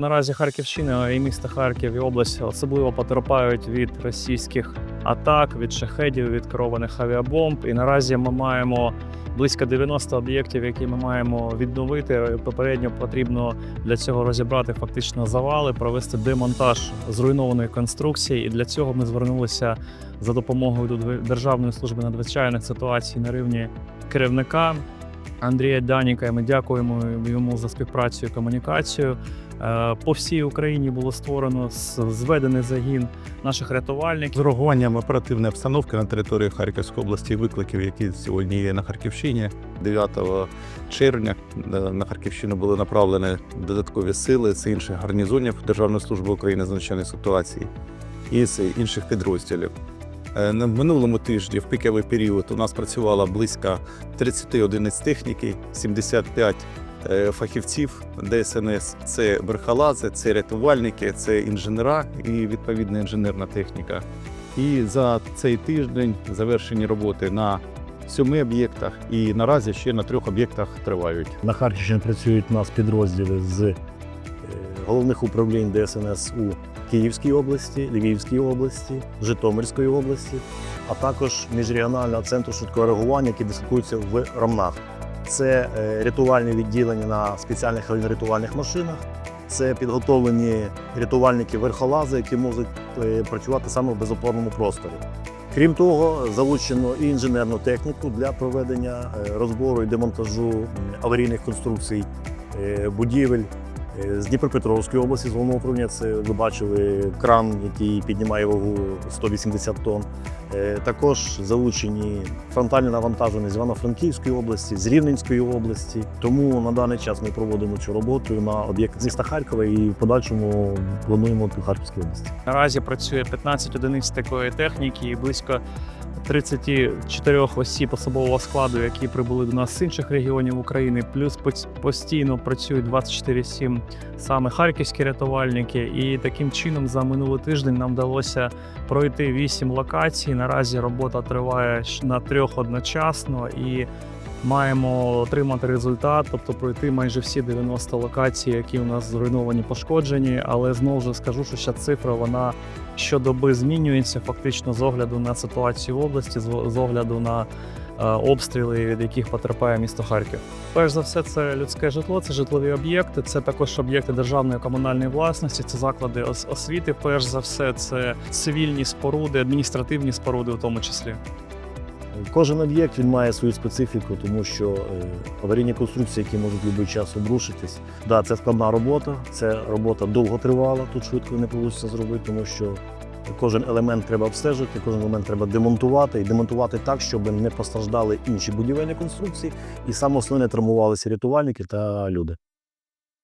Наразі Харківщина і місто Харків і область особливо потерпають від російських атак, від шахедів, від керованих авіабомб. І наразі ми маємо близько 90 об'єктів, які ми маємо відновити. Попередньо потрібно для цього розібрати фактично завали, провести демонтаж зруйнованої конструкції. І для цього ми звернулися за допомогою до Державної служби надзвичайних ситуацій на рівні керівника. Андрія Даніка, і ми дякуємо йому за співпрацю і комунікацію. Е, По всій Україні було створено зведений загін наших рятувальників. З урахуванням оперативної обстановки на території Харківської області викликів, які сьогодні є на Харківщині, 9 червня е, на Харківщину були направлені додаткові сили з інших гарнізонів Державної служби України з надзвичайних ситуацій і з інших підрозділів. Е, На минулому тижні в піковий період у нас працювало близько 30 одиниць техніки, 75 е, фахівців ДСНС. Це верхолази, це рятувальники, це інженера і відповідна інженерна техніка. І за цей тиждень завершені роботи на сьоми об'єктах, і наразі ще на трьох об'єктах тривають. На Харківщині працюють у нас підрозділи з е, головних управлінь ДСНС у Київській області, Львівській області, Житомирської області, а також міжрегіонального центру швидкого реагування, який дислокується в Ромнах. Це е, рятувальні відділення на спеціальних рятувальних машинах. Це підготовлені рятувальники верхолази, які можуть е, працювати саме в безопорному просторі. Крім того, залучено і інженерну техніку для проведення е, розбору і демонтажу аварійних конструкцій будівель. З Дніпропетровської області, з головного управління, це ви бачили кран, який піднімає вагу 180 тонн. Е, Також залучені фронтальні навантаження з Івано-Франківської області, з Рівненської області. Тому на даний час ми проводимо цю роботу на об'єкт з міста Харкова і в подальшому плануємо в Харківській області. Наразі працює 15 одиниць такої техніки і близько 34 осіб особового складу, які прибули до нас з інших регіонів України. Плюс постійно працюють 24-7 саме харківські рятувальники. І таким чином за минулий тиждень нам вдалося пройти 8 локацій. Наразі робота триває на трьох одночасно і. Маємо отримати результат, тобто пройти майже всі 90 локацій, які у нас зруйновані, пошкоджені. Але знову ж скажу, що ця цифра вона щодоби змінюється, фактично з огляду на ситуацію в області, з огляду на е, обстріли, від яких потерпає місто Харків. Перш за все, це людське житло, це житлові об'єкти, це також об'єкти державної комунальної власності, це заклади освіти. Перш за все, це цивільні споруди, адміністративні споруди, у тому числі. Кожен об'єкт він має свою специфіку, тому що е, аварійні конструкції, які можуть будь-який час обрушитись. Да, це складна робота, це робота довго тривала, тут швидко не вийде зробити, тому що кожен елемент треба обстежити, кожен елемент треба демонтувати і демонтувати так, щоб не постраждали інші будівельні конструкції, і саме основне травмувалися рятувальники та люди.